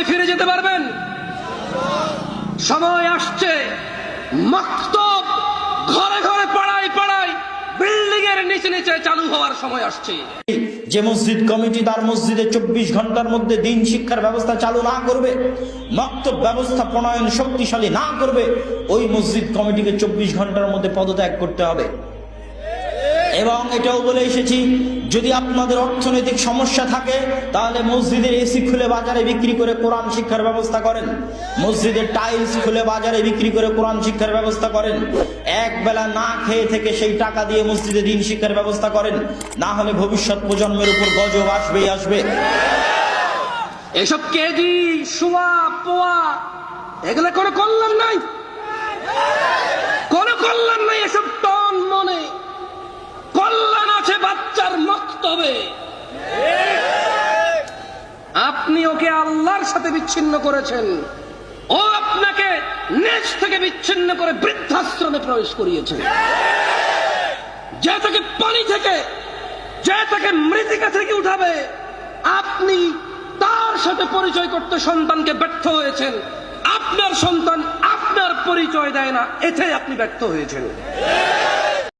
মক্তবে ফিরে যেতে পারবেন? সময় আসছে। মক্তব ঘরে ঘরে পাড়ায় পাড়ায় বিল্ডিং এর নিচে নিচে চালু হওয়ার সময় আসছে। যে মসজিদ কমিটি তার মসজিদে চব্বিশ ঘণ্টার মধ্যে দিন শিক্ষার ব্যবস্থা চালু না করবে মক্তব ব্যবস্থা প্রণয়ন শক্তিশালী না করবে, ওই মসজিদ কমিটিকে চব্বিশ ঘণ্টার মধ্যে পদত্যাগ করতে হবে। এবং এটাও বলে এসেছি, যদি আপনাদের অর্থনৈতিক সমস্যা থাকে, তাহলে মসজিদের এসি খুলে বাজারে বিক্রি করে কোরআন শিক্ষার ব্যবস্থা করেন। মসজিদের টাইলস খুলে বাজারে বিক্রি করে কোরআন শিক্ষার ব্যবস্থা করেন। এক বেলা না খেয়ে থেকে সেই টাকা দিয়ে মসজিদে দিন শিক্ষার ব্যবস্থা করেন। না হলে ভবিষ্যৎ প্রজন্মের উপর গজব আসবেই আসবে। এসব কেজি শোয়া, পোয়া, এগুলো করে কল্যাণ নাই। মক্তবে আপনি ওকে আল্লাহর সাথে বিচ্ছিন্ন করেছেন। ও আপনাকে নেচ থেকে বিচ্ছিন্ন করে বৃদ্ধাশ্রমে প্রবেশ করিয়েছে। যে তাকে পানি থেকে, যে তাকে মৃতিকা থেকে উঠাবে, আপনি তার সাথে পরিচয় করতে সন্তানকে ব্যর্থ হয়েছেন। আপনার সন্তান আপনার পরিচয় দেয় না এতে আপনি ব্যর্থ হয়েছেন।